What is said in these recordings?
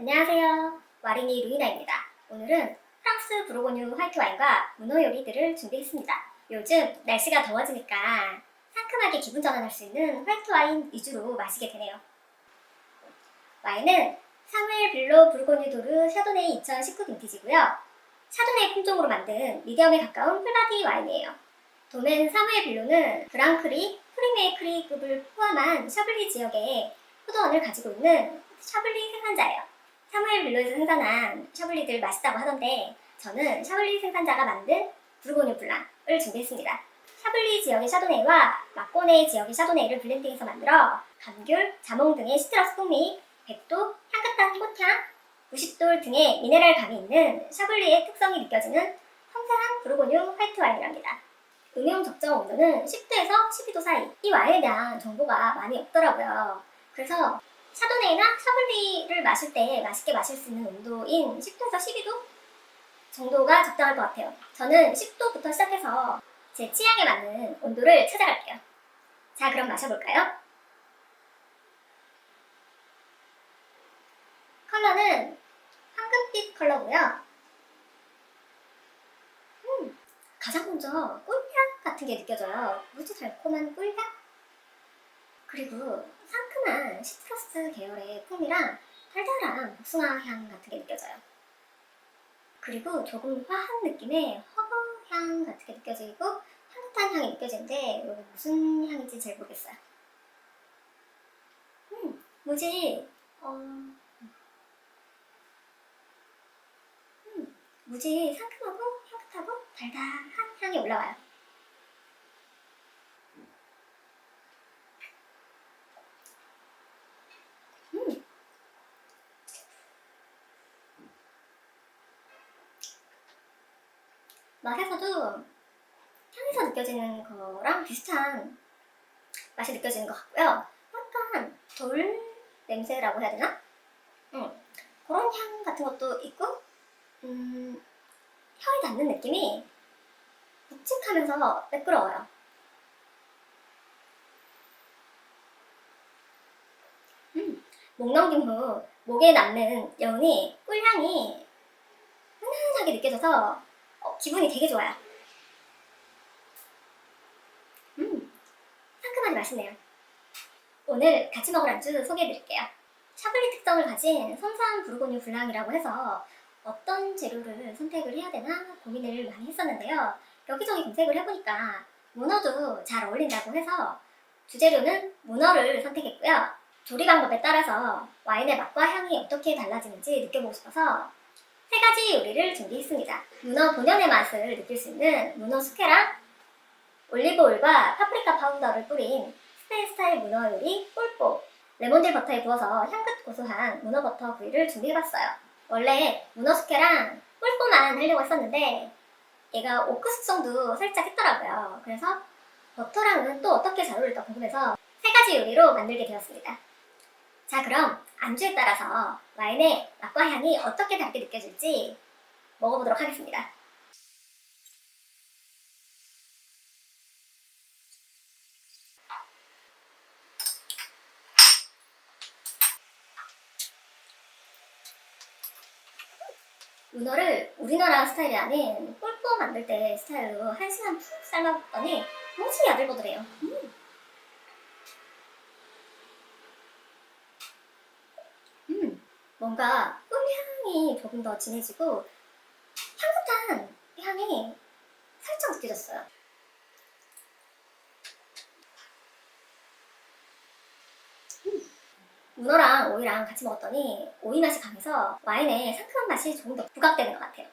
안녕하세요. 와린이 루이나입니다. 오늘은 프랑스 브로고뉴 화이트 와인과 문어 요리들을 준비했습니다. 요즘 날씨가 더워지니까 상큼하게 기분 전환할 수 있는 화이트 와인 위주로 마시게 되네요. 와인은 사무엘 빌로 브루고뉴 도르 샤도네이 2019 빈티지고요. 샤도네이 품종으로 만든 미디엄에 가까운 풀바디 와인이에요. 도멘 사무엘 빌로는 브랑크리, 프리메이크리급을 포함한 샤블리 지역의 포도원을 가지고 있는 샤블리 생산자예요. 사무엘 빌로에서 생산한 샤블리들 맛있다고 하던데 저는 샤블리 생산자가 만든 브루고뉴 블랑을 준비했습니다. 샤블리 지역의 샤도네이와 마코네 지역의 샤도네이를 블렌딩해서 만들어 감귤, 자몽 등의 시트러스 풍미, 백도, 향긋한 꽃향, 무십돌 등의 미네랄 감이 있는 샤블리의 특성이 느껴지는 섬세한 브루고뉴 화이트 와인이랍니다. 음용 적정 온도는 10도에서 12도 사이. 이 와인에 대한 정보가 많이 없더라고요. 그래서 샤도네이나 샤블리를 마실 때 맛있게 마실 수 있는 온도인 10도에서 12도 정도가 적당할 것 같아요. 저는 10도부터 시작해서 제 취향에 맞는 온도를 찾아갈게요. 자, 그럼 마셔볼까요? 컬러는 황금빛 컬러고요. 음, 가장 먼저 꿀향 같은 게 느껴져요. 무지 달콤한 꿀향? 그리고 상 큼한 시트러스 계열의 풍미랑 달달한 복숭아 향 같은 게 느껴져요. 그리고 조금 화한 느낌의 허거 향 같은 게 느껴지고 향긋한 향이 느껴지는데 이거 무슨 향인지 잘 모르겠어요. 음, 무지 어, 음, 무지 상큼하고 향긋하고 달달한 향이 올라와요. 음. 맛에서도 향에서 느껴지는 거랑 비슷한 맛이 느껴지는 것 같고요. 약간 돌 냄새라고 해야 되나? 음, 그런 향 같은 것도 있고, 음, 혀에 닿는 느낌이 묵직하면서 매끄러워요. 음, 목 넘긴 후 목에 남는 여운이 꿀향이 은은하게 느껴져서 어, 기분이 되게 좋아요. 음, 상큼하니 맛있네요. 오늘 같이 먹을 안주 소개해드릴게요. 샤블리 특성을 가진 섬세한 부르고뉴 블랑이라고 해서 어떤 재료를 선택을 해야 되나 고민을 많이 했었는데요. 여기저기 검색을 해보니까 문어도 잘 어울린다고 해서 주재료는 문어를 선택했고요. 조리 방법에 따라서 와인의 맛과 향이 어떻게 달라지는지 느껴보고 싶어서 세 가지 요리를 준비했습니다. 문어 본연의 맛을 느낄 수 있는 문어 숙회랑 올리브 오일과 파프리카 파우더를 뿌린 스페인 스타일 문어 요리 꿀뽀 레몬즙 버터에 부어서 향긋 고소한 문어 버터 구이를 준비해봤어요. 원래 문어 숙회랑 꿀뽀만 하려고 했었는데 얘가 오크 숙성도 살짝 했더라고요. 그래서 버터랑은 또 어떻게 잘 어울릴까 궁금해서 세 가지 요리로 만들게 되었습니다. 자 그럼 안주에 따라서 와인의 맛과 향이 어떻게 다르게 느껴질지 먹어보도록 하겠습니다. 문어를 우리나라 스타일이 아닌 꿀뽀 만들 때 스타일로 한 시간 푹 삶아봤더니 무지 야들보들해요. 음. 음, 뭔가 꿀향이 조금 더 진해지고 향긋한 향이 살짝 느껴졌어요. 음, 문어랑 오이랑 같이 먹었더니 오이 맛이 강해서 와인의 상큼한 맛이 조금 더 부각되는 것 같아요.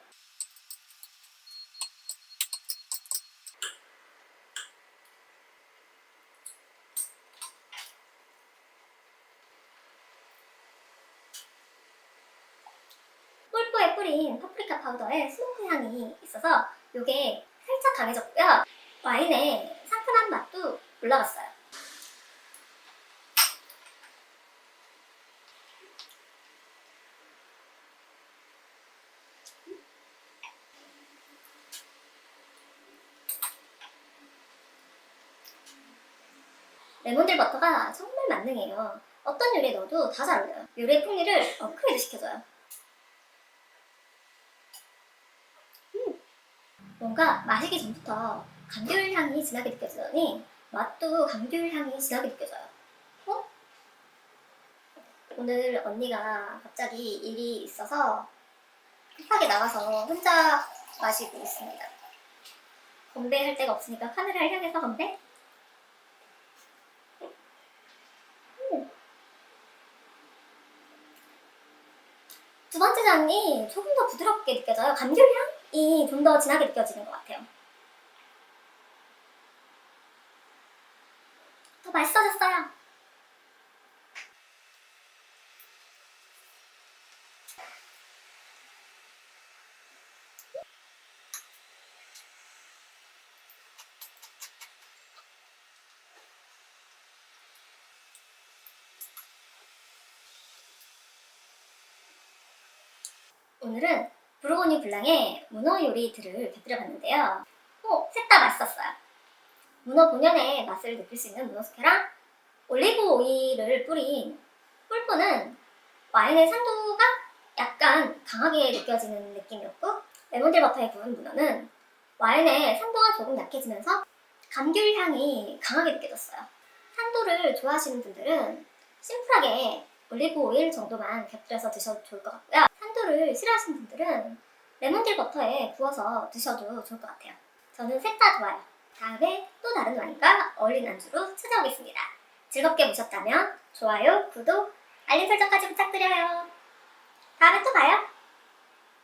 뿌린 파프리카 파우더에 스모크 향이 있어서 이게 살짝 강해졌고요. 와인의 상큼한 맛도 올라갔어요. 레몬들 버터가 정말 만능해요. 어떤 요리에 넣어도 다 잘 어울려요. 요리의 풍미를 업그레이드 시켜줘요. 음, 뭔가 마시기 전부터 감귤 향이 진하게 느껴지더니 맛도 감귤 향이 진하게 느껴져요. 어? 오늘 언니가 갑자기 일이 있어서 급하게 나가서 혼자 마시고 있습니다. 건배할 데가 없으니까 카메라를 향해서 건배. 음. 두 번째 잔이 조금 더 부드럽게 느껴져요. 감귤 향 이 좀 더 진하게 느껴지는 것 같아요. 더 맛있어졌어요. 오늘은 브로거니 블랑의 문어 요리들을 곁들여봤는데요. 어, 셋 다 맛있었어요. 문어 본연의 맛을 느낄 수 있는 문어 숙회랑 올리브 오일을 뿌린 꿀뿌는 와인의 산도가 약간 강하게 느껴지는 느낌이었고 레몬들 버터에 구운 문어는 와인의 산도가 조금 약해지면서 감귤 향이 강하게 느껴졌어요. 산도를 좋아하시는 분들은 심플하게 올리브 오일 정도만 곁들여서 드셔도 좋을 것 같고요. 산도를 싫어하시는 분들은 레몬들 버터에 구워서 드셔도 좋을 것 같아요. 저는 셋 다 좋아요. 다음에 또 다른 와인과 어울리는 안주로 찾아오겠습니다. 즐겁게 보셨다면 좋아요, 구독, 알림 설정까지 부탁드려요. 다음에 또 봐요.